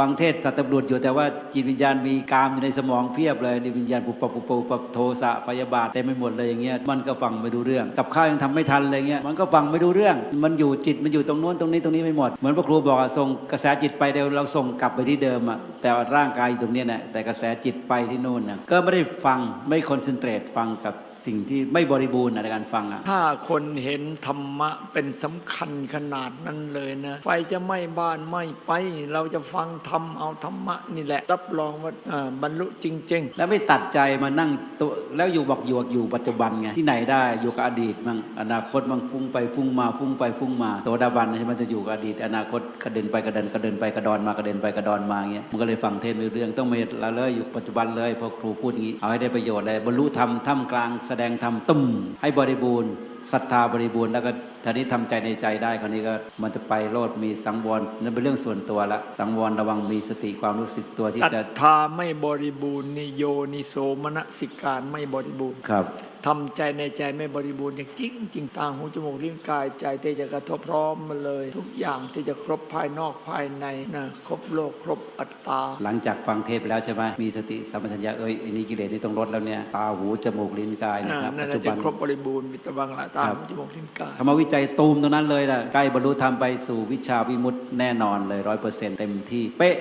ฟังเทศสัตว์ตำรวจอยู่แต่ว่าจิตวิญญาณมีกามอยู่ในสมองเพียบเลยนี่วิญญาณปุบปับปุบปับปุบปับโทสะพยาบาทเต็มไปหมดเลยอย่างเงี้ยมันก็ฟังไม่ดูเรื่อง กับข้าวยังทำไม่ทันเลยเงี้ยมันก็ฟังไม่ดูเรื่อง มันอยู่จิตมันอยู่ตรงโน้นตรงนี้ตรงนี้ไม่หมดเหมือนพระครูบอกอะส่งกระแสจิตไปเดี๋ยวเราส่งกลับไปที่เดิมอะแต่ว่าร่างกายอยู่ตรงนี้ยนะแต่กระแสจิตไปที่โน่นนะก็ไม่ได้ฟังไม่คอนเซนเทรตฟังกับ สิ่งที่ไม่บริบูรณ์อะในการฟังอะถ้าคนเห็นธรรมะเป็นสำคัญขนาดนั้นเลยนะ ไฟจะไหม้บ้านไหม้ไป เราจะฟังธรรมเอาธรรมะนี่แหละ รับรองว่าอ่าบรรลุจริงแล้วไม่ตัดใจมานั่งตัวแล้วอยู่บอกอยู่อยู่ปัจจุบันไงที่ไหนได้อยู่กับอดีตมั่งอนาคตมั่งฟุ้งไปฟุ้งมาฟุ้งไปฟุ้งมาโตดาบันใช่ไหมจะอยู่กับอดีต อนาคตกระเด็นไปกระเด็นกระเด็นไปกระดอนมากระเด็นไปกระดอนมาเงี้ยมันก็เลยฟังเทศน์ไม่รู้เรื่องต้องมาละเลยอยู่ปัจจุบันเลยพอครูพูดอย่างนี้เอาให้ได้ประโยชน์เลยบรรลุธรรมท่ามกลางแสดงธรรมตุ้มให้บริบูรณ์ ศรัทธาบริบูรณ์แล้วก็ทีนี้ทำใจในใจได้คราวนี้ก็มันจะไปโลดมีสังวรนั่นเป็นเรื่องส่วนตัวละ สังวรระวังมีสติความรู้สึกตัวๆที่ศรัทจะธาไม่บริบูรณ์นิโยนิโสมนสิการไม่บริบูรณ์ครับทำใจในใจไม่บริบูรณ์อย่างจริงจริงตาหูจมูกลิ้นกายใจที่จะกระทบพร้อมมาเลย ทุกอย่างที่จะครบภายนอกภายในนะครบโลกครบอัตตา หลังจากฟังเทปไปแล้วใช่ไหมมีสติสัมปชัญญะเอ้ยอันนี้กิเลสนี่ต้องลดแล้วเนี่ยตาหูจมูกลิ้นกายนะอ่าครับนั่ปันจจุน่ะจะบันครบบริบูรณ์มีตะวังละตาครับหูจมูกลิ้นกายธรรมวิจัยตูมตรงนั้นเลยนะใกล้บรรลุธรรมไปสู่วิชาวิมุตติแน่นอนเลยร้อยเปอร์เซ็นต์เต็มที่เป๊ะ